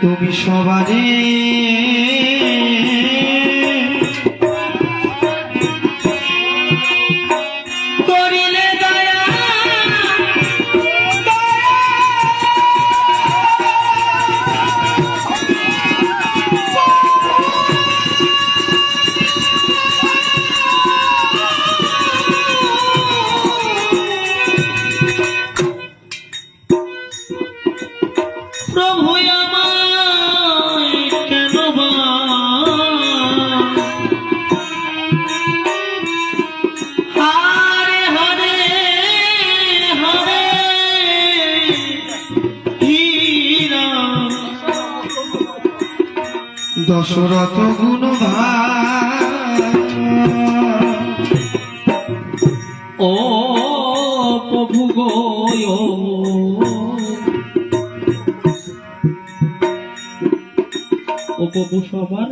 তুমি সবারই প্রভু আমায় কেন বা? হারে হারে হারে দশরথ গুণ ও প্রভু গো সবার